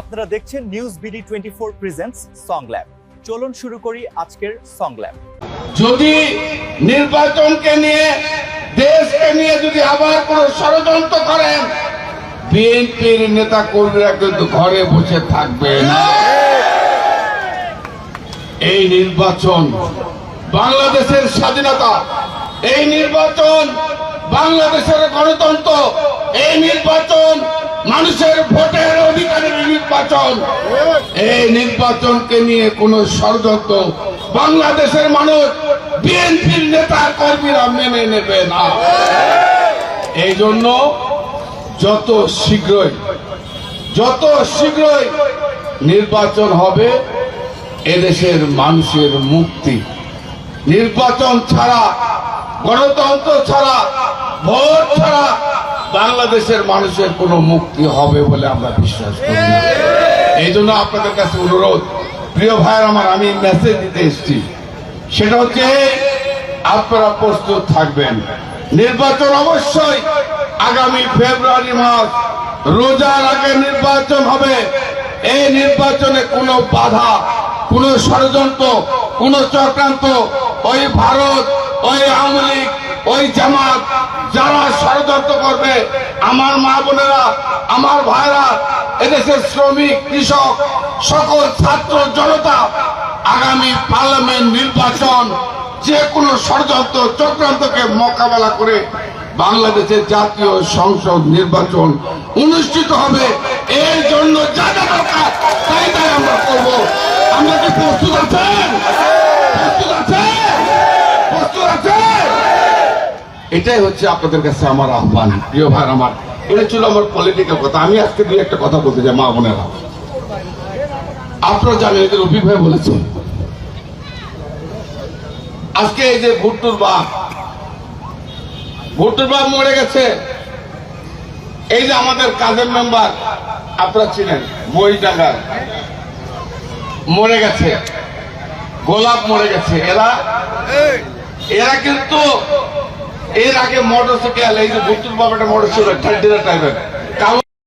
আপনারা দেখছেন news BD twenty four presents song lab চলুন শুরু করি আজকের সং ল্যাব যদি নির্বাচনকে নিয়ে, দেশকে নিয়ে যদি আবার কোন ষড়যন্ত্র করেন, বিএনপির নেতা কর্মীরা কিন্তু ঘরে বসে থাকবে এই নির্বাচন বাংলাদেশের স্বাধীনতা, এই নির্বাচন বাংলাদেশের গণতন্ত্র, এই নির্বাচন মানুষের ভোটের নির্বাচন। এই নির্বাচনকে নিয়ে কোন ষড়যন্ত্র। বাংলাদেশের মানুষ বিএনপির নেতা কর্মীরা মেনে নেবে না। এই জন্য যত শীঘ্রই যত শীঘ্রই নির্বাচন হবে, এদেশের মানুষের মুক্তি। নির্বাচন ছাড়া, গণতন্ত্র ছাড়া, ভোট ছাড়া বাংলাদেশের মানুষের কোনো মুক্তি হবে বলে আমরা বিশ্বাস করি। এই জন্য আপনাদের কাছে অনুরোধ, প্রিয় ভাইয়ের আমার, আমি মেসেজ দিতে এসেছি। সেটা হচ্ছে, আপনারা প্রস্তুত থাকবেন। নির্বাচন অবশ্যই আগামী ফেব্রুয়ারি মাস রোজার আগে নির্বাচন হবে। এই নির্বাচনে কোনো বাধা, কোনো ষড়যন্ত্র, কোনো চক্রান্ত, ওই ভারত, ওই আওয়ামী লীগ ওই জামাত যারা ষড়যন্ত্র করবে, আমার মা বোনেরা, আমার ভাইরা, এদেশের শ্রমিক, কৃষক, সকল ছাত্র জনতা, আগামী পার্লামেন্ট নির্বাচন যে কোনো ষড়যন্ত্র চক্রান্তকে মোকাবেলা করে বাংলাদেশের জাতীয় সংসদ নির্বাচন অনুষ্ঠিত হবে। এর জন্য যা দরকার তাই তাই আমরা করব আমরা কি প্রস্তুত আছেন প্রস্তুত আছেন প্রস্তুত আছেন এটাই হচ্ছে আপনাদের কাছে আমার আহ্বান, প্রিয় ভাই আমার। এটা ছিল আমার পলিটিক্যাল কথা। আমি আজকে দুই একটা কথা বলতে চাই, মা বোনেরা। আপনারা জানেন এদের রফিক ভাই বলেছে আজকে এই যে ভুট্টুর বাপ ভুট্টুর বাপ মরে গেছে। এই যে আমাদের কাজের মেম্বার, আপনারা ছিলেন মহিটাঙ্গার মরে গেছে। গোলাপ মরে গেছে। এরা এরা কিন্তু এর আগে মোটরসাইকেল এই যে ভুতুর বাবাটা মোটরসাইকেল থার্টি টাইপের